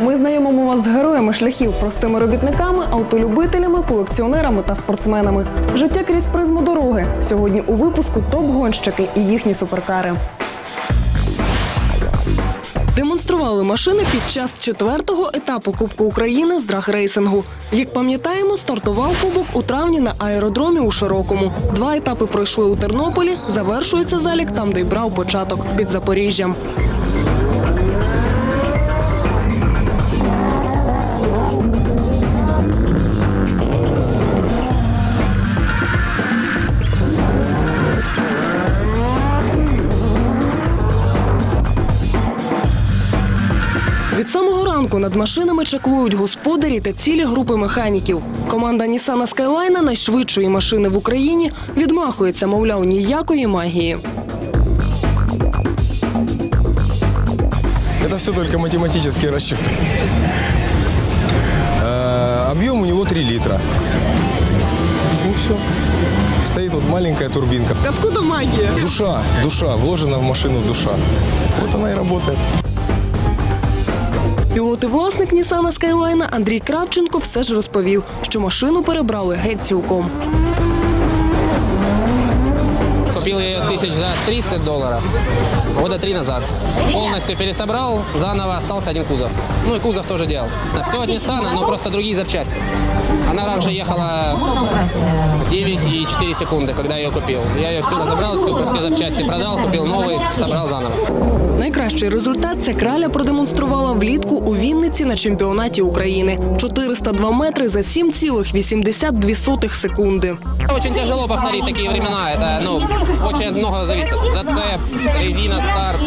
Ми знайомимо вас з героями шляхів, простими робітниками, автолюбителями, колекціонерами та спортсменами. Життя крізь призму дороги. Сьогодні у випуску топ-гонщики і їхні суперкари. Демонстрували машини під час четвертого етапу Кубку України з драгрейсингу. Як пам'ятаємо, стартував кубок у травні на аеродромі у Широкому. Два етапи пройшли у Тернополі. Завершується залік там, де й брав початок під Запоріжжям. Від самого ранку над машинами чаклують господарі та цілі групи механіків. Команда Нісана Скайлайна найшвидшої машини в Україні відмахується, мовляв, ніякої магії. Это все только математические расчеты. Э, Объем у него 3 литра. Ну все. Стоит вот маленькая турбинка. Откуда магія? Душа, душа, вложена в машину душа. Вот она и работает. Пілот і власник Нісана Скайлайна Андрій Кравченко все ж розповів, що машину перебрали геть цілком. Купил ее тысяч за 30 долларов года три назад. Полностью пересобрал, заново остался один кузов. Ну и кузов тоже делал. На все от Nissan, но просто другие запчасти. Она раньше ехала 9,4 секунды, когда я ее купил. Я ее все разобрал, все, все запчасти продал, купил новый, собрал заново. Найкращий результат ця краля продемонструвала влітку у Вінниці на чемпіонаті України. 402 метри за 7,82 секунди. Очень тяжело повторить такие времена. Это, ну, очень много зависит. Зацеп, резина, старт.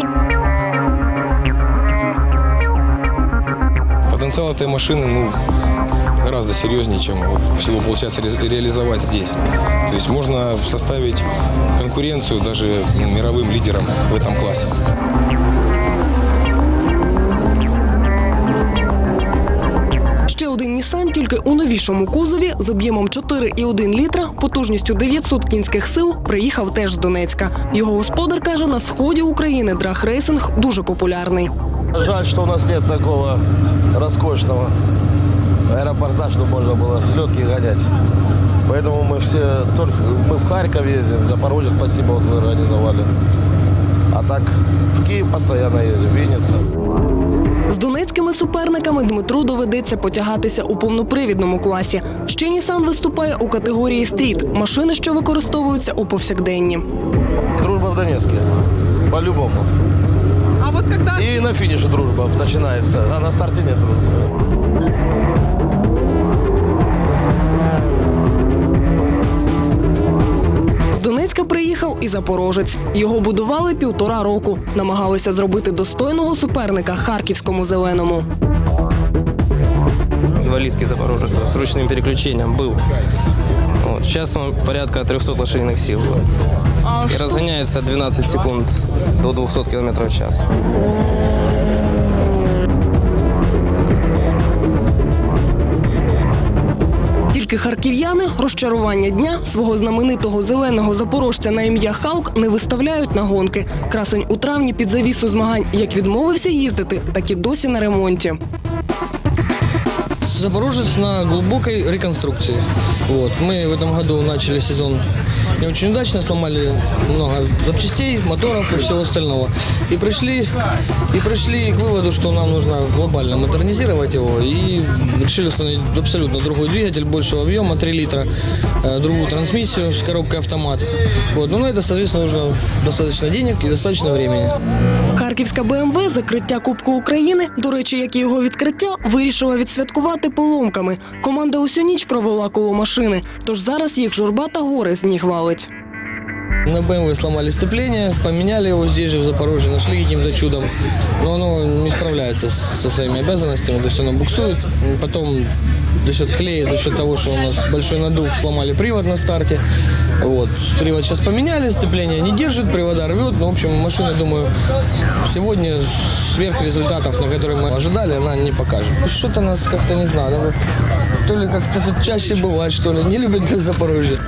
Потенциал этой машины, ну, гораздо серьезнее, чем всего получается ре- реализовать здесь. То есть можно составить конкуренцию даже мировым лидерам в этом классе. Ще один Нісан тільки у новішому кузові з об'ємом 4,1 літра, потужністю 900 кінських сил приїхав теж з Донецька. Його господар каже, на сході України драгрейсинг дуже популярний. Жаль, что у нас нет такого роскошного аэропорта, чтобы можно было с летки гонять. Поэтому мы все только мы в Харьков ездим, в Запорожье, спасибо, вот вы организовали. А так в Киев постоянно ездим, в Винница. З донецькими суперниками Дмитру доведеться потягатися у повнопривідному класі. Ще Нісан виступає у категорії стріт машини, що використовуються у повсякденні. Дружба в Донецке. По-любому. А от коли И на финише дружба начинается, а на старте нет дружбы. з Донецька приїхав і запорожець. Його будували півтора року. Намагалися зробити достойного суперника харківському зеленому. инвалидский запорожец с ручным переключением был. Вот. Сейчас он порядка 300 лошадиных сил. и разгоняется 12 секунд до 200 км в час. Тільки харків'яни розчарування дня свого знаменитого зеленого запорожця на ім'я Халк не виставляють на гонки. Красень у травні під завісу змагань як відмовився їздити, так і досі на ремонті. Запорожец на глубокой реконструкции. Вот. Мы в этом году начали сезон не очень удачно, сломали много запчастей, моторов и всего остального. И пришли, и пришли к выводу, что нам нужно глобально модернизировать его. И решили установить абсолютно другой двигатель, большего объема, 3 литра, э, другую трансмиссию с коробкой автомат. Вот. Но на это, соответственно, нужно достаточно денег и достаточно времени. Харківська БМВ закриття Кубку України, до речі, як і його відкриття, вирішила відсвяткувати поломками. Команда усю ніч провела коло машини, тож зараз їх журба та гори з ніг валить. На БМВ сломали сцепление, поменяли его здесь же, в Запорожье, нашли каким-то чудом. Но оно не справляется со своими обязанностями, то есть оно буксует. Потом за счет клея, за счет того, что у нас большой надув, сломали привод на старте. Вот. Привод сейчас поменяли, сцепление не держит, привода рвет. Ну, в общем, машина, думаю, сегодня сверх результатов, на которые мы ожидали, она не покажет. Что-то нас как-то не знаю, то ли как-то тут чаще бывает, что ли, не любят Запорожье.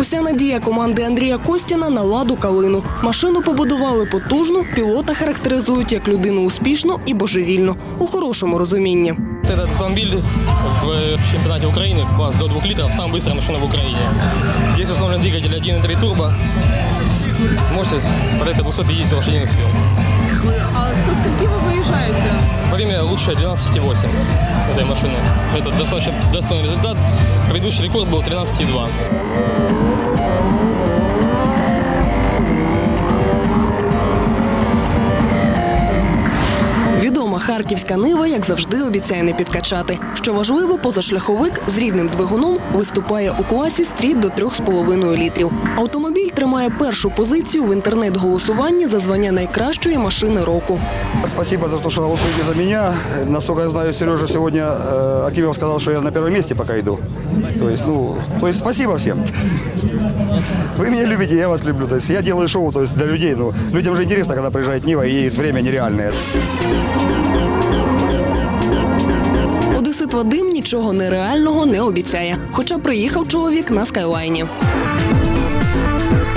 Уся надія команди Андрія Костіна на ладу калину. Машину побудували потужну, пілота характеризують як людину успішну і божевільну у хорошому розумінні. Этот автомобиль в чемпионате Украины, класс до 2 литров, самая быстрая машина в Украине. Здесь установлен двигатель 1.3 турбо, мощность порядка 250 лошадиных сил. А со скольки вы выезжаете? Время лучшее 12,8 этой машины. Это достаточно достойный результат. Предыдущий рекорд был 13,2. Відома харківська нива, як завжди, обіцяє не підкачати. Що важливо, позашляховик з рідним двигуном виступає у класі стріт до 3,5 літрів. Автомобіль тримає першу позицію в інтернет-голосуванні за звання найкращої машини року. Спасибо за то, что голосуете за меня. Насколько я знаю, Сережа сегодня э, Акимов сказал, что я на первом месте пока иду. То есть, ну, то есть спасибо всем. Вы меня любите, я вас люблю. То есть я делаю шоу, то для людей. Ну, людям же интересно, когда приезжает Нива и время нереальное. Одесит Вадим нічого нереального не обіцяє, хоча приїхав чоловік на скайлайні.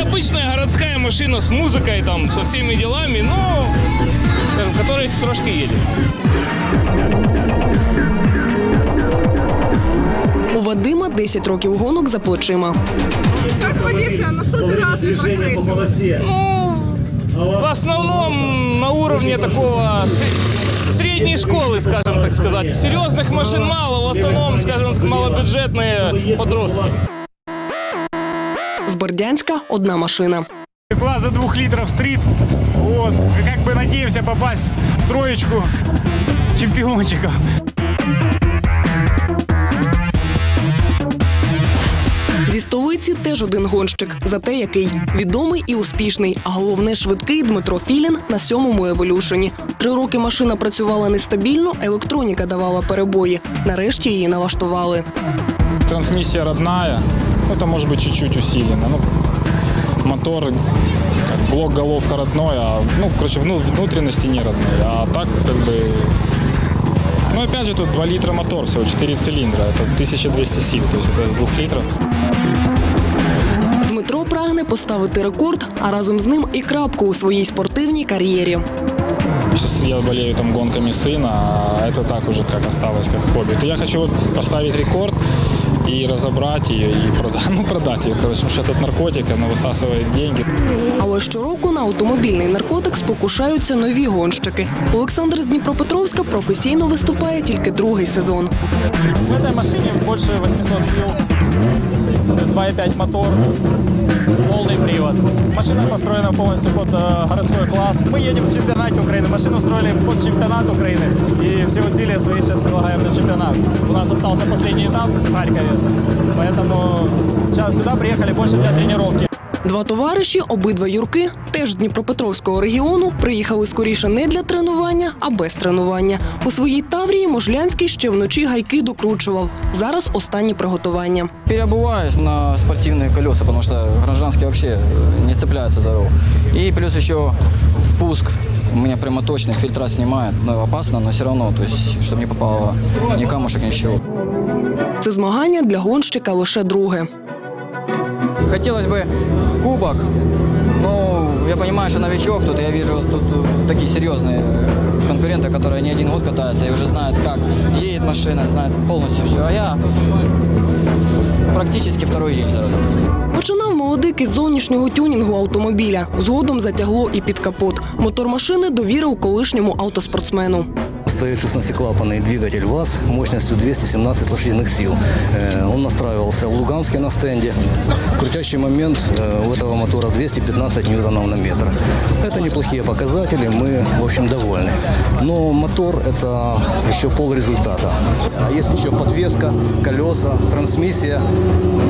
Обычная городская машина с музыкой, там, со всеми делами, но скажем, которая трошки едет. У Вадима 10 років гонок за плечима. Как в Одессе, а на сколько раз вы прогрессили? Ну, в основном на уровне такого сре- средней школы, скажем так сказать. Серьезных машин мало, в основном, скажем так, малобюджетные подростки. З Бердянська одна машина. Класс до двух литров стрит. Вот. Как бы надеемся попасть в троечку чемпиончиков. столиці теж один гонщик, зате який відомий і успішний, а головне швидкий Дмитро Філін на сьомому еволюшені. Три роки машина працювала нестабільно, електроніка давала перебої. Нарешті її налаштували. Трансмиссия родная. Ну, это может быть чуть-чуть усилено. Ну, мотор, как блок головка родной, а, ну, короче, вну- внутренности не родные. А так, как бы... Ну, опять же, тут 2 литра мотор, всего 4 цилиндра. Это 1200 сил, то есть это с 2 литров. Дмитро прагне поставити рекорд, а разом з ним і крапку у своїй спортивній кар'єрі. Сейчас я болею там гонками сына, а это так уже как осталось, как хобби. То я хочу вот поставить рекорд и разобрать ее, и продать, ну, продать ее, короче, потому что этот наркотик, оно высасывает деньги. Але щороку на автомобільний наркотик спокушаються нові гонщики. Олександр з Дніпропетровська професійно виступає тільки другий сезон. В этой машине больше 800 сил, 2,5 мотор, полный привод. Машина построена полностью под э, городской класс. Мы едем в чемпионате Украины. Машину строили под чемпионат Украины. И все усилия свои сейчас прилагаем на чемпионат. У нас остался последний этап в Харькове. Поэтому сейчас сюда приехали больше для тренировки. Два товариші, обидва юрки, теж з Дніпропетровського регіону, приїхали скоріше не для тренування, а без тренування. У своїй Таврії Можлянський ще вночі гайки докручував. Зараз останні приготування. Переобуваюсь на спортивные колеса, потому что гражданские вообще э, не цепляются дорогу. И плюс еще впуск у меня прямоточный, фильтра снимает. Ну, опасно, но все равно, то есть, чтобы не попало ни камушек, ничего. Це змагання для гонщика лише друге. Хотелось бы кубок, но я понимаю, что новичок тут, я вижу тут э, такие серьезные э, конкуренты, которые не один год катаются и уже знают, как едет машина, знают полностью все. А я практически второй день за рулем. Починав молодик із зовнішнього тюнінгу автомобіля. Згодом затягло і під капот. Мотор машини довірив колишньому автоспортсмену. Стоит 16-клапанный двигатель ВАЗ мощностью 217 лошадиных сил. Э, Он настраивался в Луганске на стенде. Крутящий момент э, у этого мотора 215 ньютонов на метр. Это неплохие показатели, мы, в общем, довольны. Но мотор – это еще пол результата. А есть еще подвеска, колеса, трансмиссия.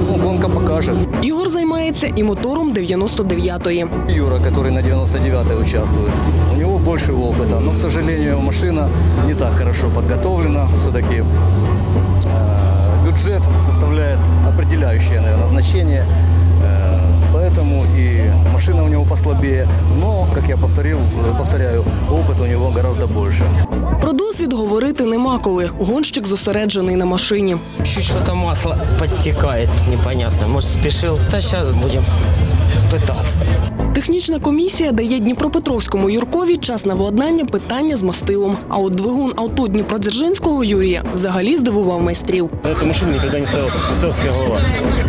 Ну, гонка покажет. Ігор займається і мотором 99-ї. Юра, который на 99-й участвует, у него больше опыта, но, к сожалению, машина не так хорошо подготовлена. Все-таки бюджет составляет определяющее наверное, значение. Э, Поэтому и машина у него послабее. Но, как я повторил, э, повторяю, опыт у него гораздо больше. Про досвід говорити нема коли. Гонщик зосереджений на машині. Чуть что-то масло подтекает, непонятно. Может, спешил? Да сейчас будем пытаться. Технічна комісія дає Дніпропетровському Юркові час на владнання питання з мастилом. А от двигун авто Дніпродзержинського Юрія взагалі здивував майстрів. На эту машину никогда не ставилась, не ставилась такая голова.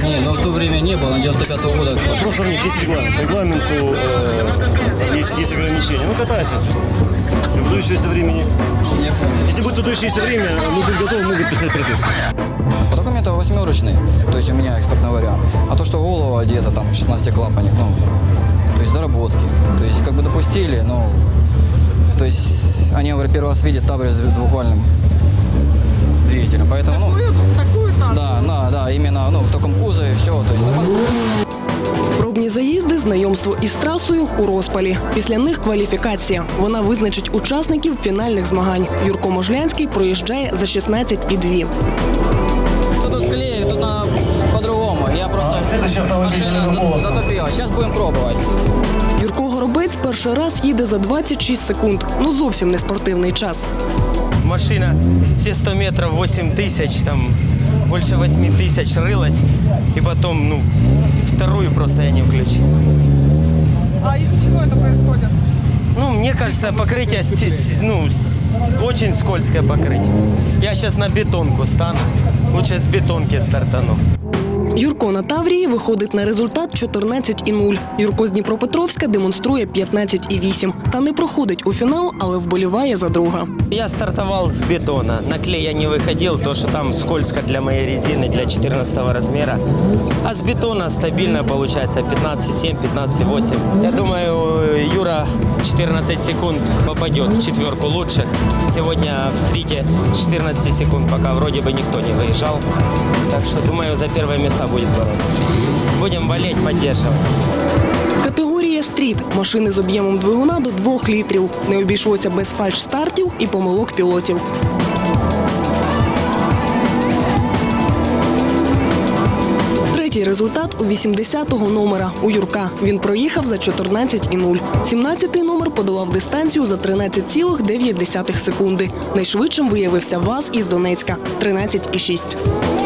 Не, но в то время не было, 95-го года. Вопрос сравнить, есть регламент. По регламенту э, там есть, есть ограничения. Ну, катайся. Выдающееся времени. Если будет выдающееся время, мы быть готовы, могут писать протесты. По документам восьмерочный, то есть у меня экспертный вариант. А то, что голова где-то там 16 клапанник, ну, то есть доработки. То есть как бы допустили, ну, то есть они, говорят, первый раз видят Таврию с двухвальным двигателем. Поэтому, ну, Такую там. да, да, да, именно ну, в таком кузове все. То есть, ну, пос- Пробні заїзди, знайомство із трасою у розпалі. Після них кваліфікація. Вона визначить учасників фінальних змагань. Юрко Можлянський проїжджає за 16,2. просто машина за- затопила. Сейчас будем пробовать. Юрко Горобець перший раз їде за 26 секунд. Ну зовсім не спортивний час. Машина все 100 метров 8 тысяч, там больше 8 тысяч рылась. И потом, ну, вторую просто я не включил. А из-за чего это происходит? Ну, мне кажется, покрытие, с- с- ну, с- очень скользкое покрытие. Я сейчас на бетонку стану. Лучше с бетонки стартану. Юрко на Таврії виходить на результат 14,0. Юрко з Дніпропетровська демонструє 15,8. Та не проходить у фінал, але вболіває за друга. Я стартовал с бетона. На клей я не выходил, то что там скользко для моей резины, для 14 размера. А с бетона стабильно получается 15,7, 15,8. Я думаю, Юра 14 секунд попадет в четверку лучших. Сегодня в стрите 14 секунд, пока вроде бы никто не выезжал. Так что, думаю, за первое место будет бороться. Будем болеть, поддерживать. Категорія стріт машини з об'ємом двигуна до 2 літрів. Не обійшлося без фальш-стартів і помилок пілотів. Третій результат у 80-го номера у Юрка. Він проїхав за 14,0. 17-й номер подолав дистанцію за 13,9 секунди. Найшвидшим виявився ВАЗ із Донецька 13,6.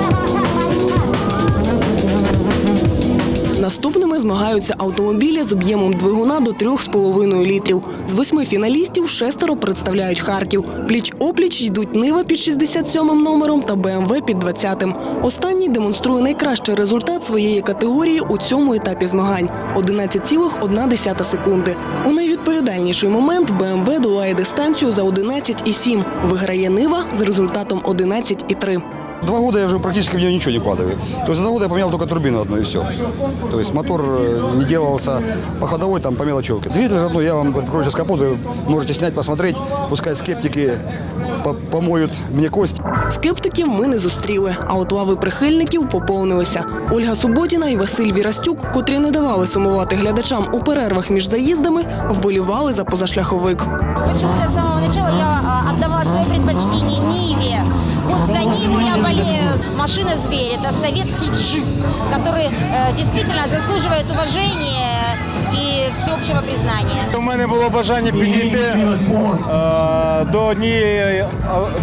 Наступними змагаються автомобілі з об'ємом двигуна до 3,5 літрів. З восьми фіналістів шестеро представляють Харків. Пліч-опліч йдуть Нива під 67-м номером та БМВ під 20-м. Останній демонструє найкращий результат своєї категорії у цьому етапі змагань – 11,1 секунди. У найвідповідальніший момент БМВ долає дистанцію за 11,7. Виграє Нива з результатом 11,3 Два года я уже практически в нее ничего не вкладываю. То есть за два года я поменял только турбину одну и все. То есть мотор э, не делался по ходовой, там по мелочевке. Двигатель родной, я вам открою сейчас капот, вы можете снять, посмотреть. Пускай скептики по- помоют мне кость. Скептиків ми не зустріли, а от лави прихильників поповнилися. Ольга Суботіна і Василь Вірастюк, котрі не давали сумувати глядачам у перервах між заїздами, вболівали за позашляховик. Почему-то с самого начала я а, отдавала свое предпочтение Ниве. Вот за Ниву я болею. Машина-зверь. Это советский джип, который э, действительно заслуживает уважения и всеобщего признания. У мене було бажання підійти е, до однієї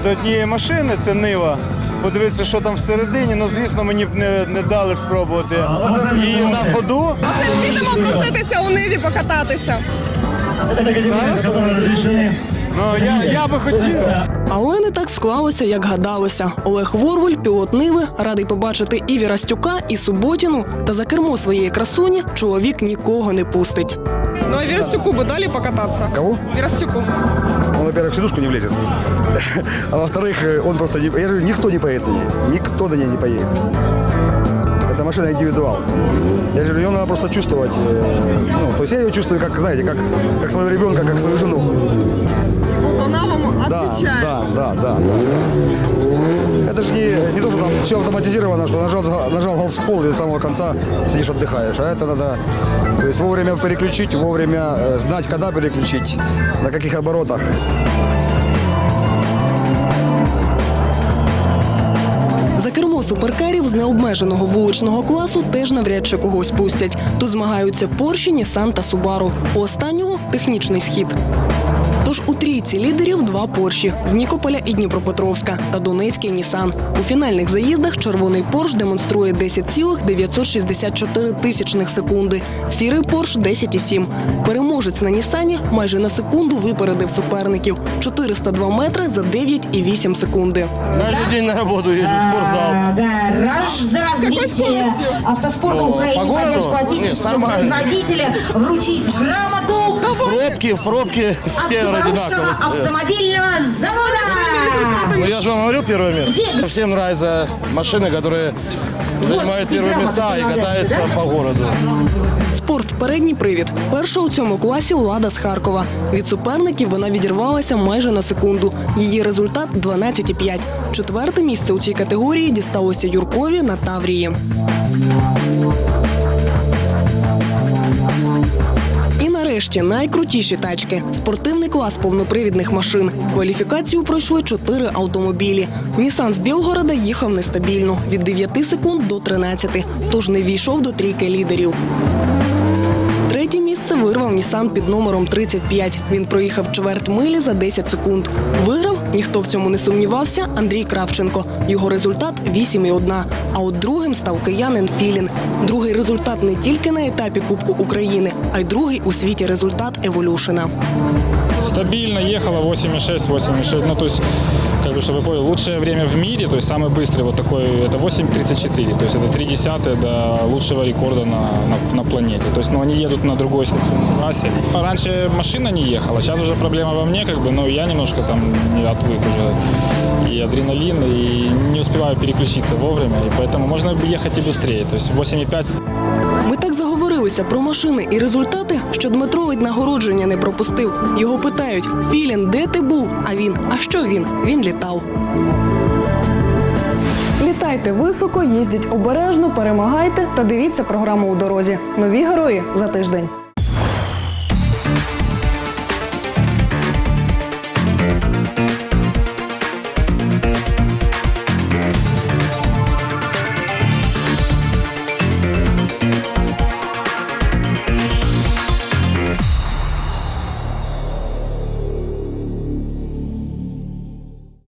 до однієї машини, це Нива. Подивитися, що там всередині. Ну, звісно, мені б не, не дали спробувати її на ходу. Підемо проситися у Ниві покататися. Зараз? Ну, я, я би хотів. Але не так склалося, як гадалося. Олег Ворвуль, пілот Ниви, радий побачити і Вірастюка, і Суботіну. Та за кермо своєї красуні чоловік нікого не пустить. Ну а Верстюку бы дали покататься? Кого? Верстюку. Он, во-первых, в сидушку не влезет. А во-вторых, э, он просто не... Я же говорю, никто не поедет на ней. Никто на ней не поедет. Это машина индивидуал. Я же говорю, ее надо просто чувствовать. э, Ну, то есть я ее чувствую, как, знаете, как, как своего ребенка, как свою жену. Вот она вам Да, отвечает. да, да, да, да. Это же не, не то, что там все автоматизировано, что нажал, нажал газ в пол и до самого конца сидишь отдыхаешь. А это надо то есть вовремя переключить, вовремя э, знать, когда переключить, на каких оборотах. За кермо суперкарів з необмеженого вуличного класу теж навряд чи когось пустять. Тут змагаються Порші, Нісан та Субару. У останнього технічний схід. Тож у трійці лідерів два Порші з Нікополя і Дніпропетровська та Донецький Нісан. У фінальних заїздах червоний Порш демонструє 10,964 тисячних секунди. Сірий Порш 10,7. Переможець на Нісані майже на секунду випередив суперників 402 метри за 9,8 секунди. Каждый день на работу езжу в спортзал. Да, раш за развитие автоспорта О, Украины, по городу? поддержку Нет, отечественного нормально. производителя, вручить грамоту В пробке, в пробке все вроде Заводского одинаково. автомобильного завода. Ну я же вам говорил первое место. Всем нравятся машины, которые занимают первые места и катаются по городу. Спорт передній привід. Перша у цьому класі Лада з Харкова. Від суперників вона відірвалася майже на секунду. Її результат 12,5. Четверте місце у цій категорії дісталося Юркові на Таврії. Нарешті найкрутіші тачки. Спортивний клас повнопривідних машин. Кваліфікацію пройшли чотири автомобілі. Нісан з Білгорода їхав нестабільно від 9 секунд до 13, тож не війшов до трійки лідерів. Вирвав Нісан під номером 35. Він проїхав чверть милі за 10 секунд. Виграв, ніхто в цьому не сумнівався, Андрій Кравченко. Його результат 8,1. А от другим став киянин Філін. Другий результат не тільки на етапі Кубку України, а й другий у світі результат Еволюшена. Стабильно ехала 8,6, 8,6. Ну, то есть, как бы, чтобы вы поняли, лучшее время в мире, то есть самый быстрый вот такой, это 8,34. То есть это 3 десятые до лучшего рекорда на, на, на планете. То есть, ну, они едут на другой классе. А Раньше машина не ехала, сейчас уже проблема во мне, как бы, но я немножко там не отвык уже. И адреналин, и не успеваю переключиться вовремя, и поэтому можно ехать и быстрее. То есть 8,5 Ми так заговорилися про машини і результати, що Дмитро від нагородження не пропустив. Його питають: Філін, де ти був? А він, а що він? Він літав. Літайте високо, їздіть обережно, перемагайте та дивіться програму у дорозі. Нові герої за тиждень.